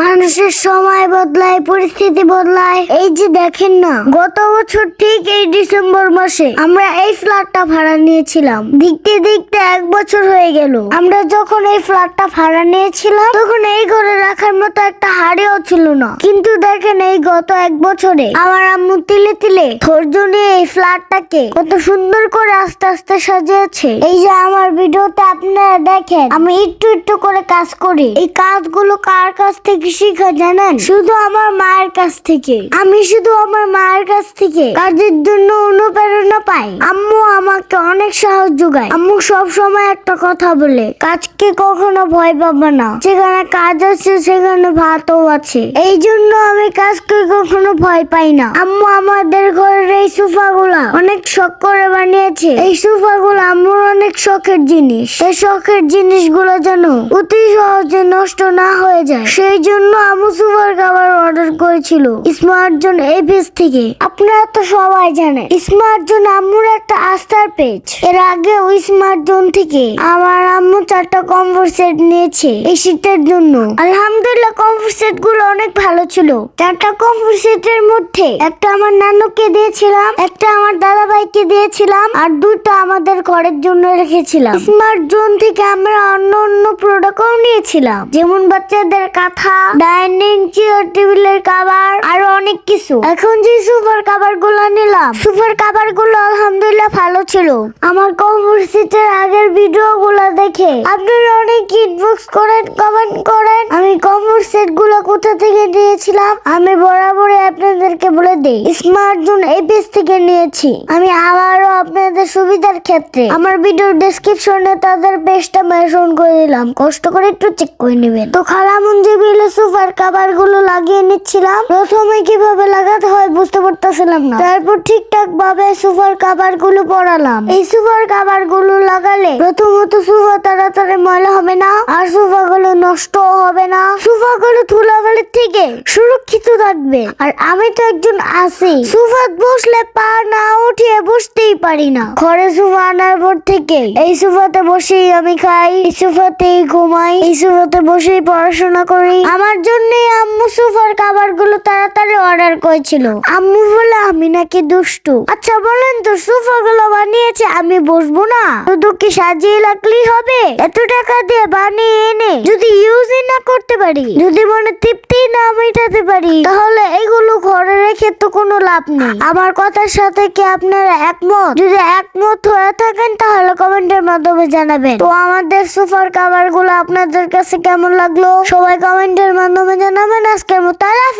মানুষের সময় বদলায়, পরিস্থিতি বদলায়। এই যে দেখেন না, গত বছর ঠিক এই ডিসেম্বর মাসে আমরা এই ফ্ল্যাটটা ভাড়া নিয়েছিলাম। দেখতে দেখতে এক বছর হয়ে গেল। আমরা যখন এই ফ্ল্যাটটা ভাড়া নিয়েছিলাম, তখন এই ঘরে রাখার মতো একটা হাড়িও ছিল না। কিন্তু দেখেন এই গত এক বছরে আমার আম্মু তিলে তিলে ধৈর্য নিয়ে এই ফ্ল্যাটটাকে কত সুন্দর করে আস্তে আস্তে সাজিয়েছে। এই যে আমার ভিডিওতে আপনারা দেখেন, আমি একটু একটু করে কাজ করি। এই কাজগুলো কার কাছ থেকে শিখা জানেন, শুধু আমার মায়ের কাছ থেকে। আমি শুধু আমার মায়ের কাছ থেকে কাজের জন্য অনুপ্রেরণা পাই। আম্মু আমাকে অনেক সাহস যোগায় আম্মু সব সময় একটা কথা বলে, কাজকে কখনো ভয় পাবে না। যেখানে কাজ আছে, সেখানে ভাতও আছে। এই জন্য আমি কাজকে কখনো ভয় পাই না। আম্মু আমাদের ঘরের এই সোফাগুলা অনেক শখ করে বানিয়েছে। এই সোফাগুলো আম্মুর অনেক শখের জিনিস। এই শখের জিনিসগুলো যেন অতি সহজে নষ্ট না হয়ে যায়। সেই জন্য আম্মু সুপার খাবার অর্ডার করেছিল। স্মার্ট জোন এই পেজ থেকে। আপনারা তো সবাই জানেন, স্মার্ট জোন আম্মুর একটা আস্থার পেজ এর আগে ওই স্মার্ট জোন থেকে আমার আম্মু চারটা কমফোর্ট সেট নিয়েছে এই শীতের জন্য। আলহামদুলিল্লাহ কমফোর্ট সেটগুলো অনেক ভালো ছিল। চারটা কমফোর্ট সেটের মধ্যে একটা আমার নানুকে দিয়েছিলাম, একটা আমার দাদা ভাইকে দিয়েছিলাম, আর দুটো আমাদের ঘরের জন্য রেখেছিলাম। স্মার্ট জোন থেকে আমরা অন্য অন্য প্রোডাক্টও নিয়েছিলাম। যেমন বাচ্চাদের কাঁথা ডাইনিং চেয়ার, টেবিলের কাবার, আরও অনেক কিছু। এখন যে সুপার কাবারগুলো নিলাম, সুপার কাবারগুলো আলহামদুলিল্লাহ ভালো ছিল। আমার কমফোর্ট সিটের আগের ভিডিও গুলো দেখে। আপনারা অনেক ইনবক্স করেন কমেন্ট করেন। আমি কমফোর্ট সেটগুলো কোথা থেকে নিয়েছিলাম, আমি বরাবরই আপনাদেরকে বলে দিই। স্মার্ট জোন এই পেজ থেকে নিয়েছি। আমি আবারও আপনাদের সুবিধার ক্ষেত্রে। আমার ভিডিওর ডেসক্রিপশনে তাদের পেজটা মেনশন করে দিলাম। কষ্ট করে একটু চেক করে নেবেন। তো খালামুন যে বিলে সোফার কাভারগুলো লাগিয়ে নিচ্ছিলাম, প্রথমে কীভাবে লাগাতে হয় বুঝতে পারতেছিলাম না। তারপর ঠিকঠাক ভাবে সোফার কাভারগুলো পরালাম এই সোফার কাভারগুলো লাগালে প্রথমত সোফা তাড়াতাড়ি ময়লা হবে না, আর সোফা গুলো নষ্ট হবে না। সোফা গুলো ধুলাবালির থেকে সুরক্ষিত থাকবে। আর আমি তো একজন আছি। সোফাত বসলে পা না উঠিয়ে বসতেই পারি না। ঘরে সোফা আনার পর থেকে এই সোফাতে বসেই আমি খাই, এই সোফাতেই ঘুমাই, এই সুফাতে বসেই পড়াশোনা করি। আমার জন্য আম্মু সুফার খাবারগুলো তাড়াতাড়ি অর্ডার করেছিল। আম্মু বলে আমি নাকি দুষ্টু। আচ্ছা বলেন তো সুফা গুলো বানিয়েছে, আমি বসবো না। শুধু কি সাজিয়ে রাখলেই হবে। এত টাকা দিয়ে বানিয়ে এনে যদি ইউজই না করতে পারি, যদি মনে তৃপ্তি না মেটাতে পারি, তাহলে এগুলো ঘরে রেখে তো কোনো লাভ নেই। আমার কথার সাথে কি আপনারা একমত? যদি একমত হয়ে থাকেন, তাহলে কমেন্টের মাধ্যমে জানাবেন। তো আমাদের সোফার কাভারগুলো আপনাদের কাছে কেমন লাগল? সবাই কমেন্টের মাধ্যমে জানাবেন। আজকের মতো আল্লাহ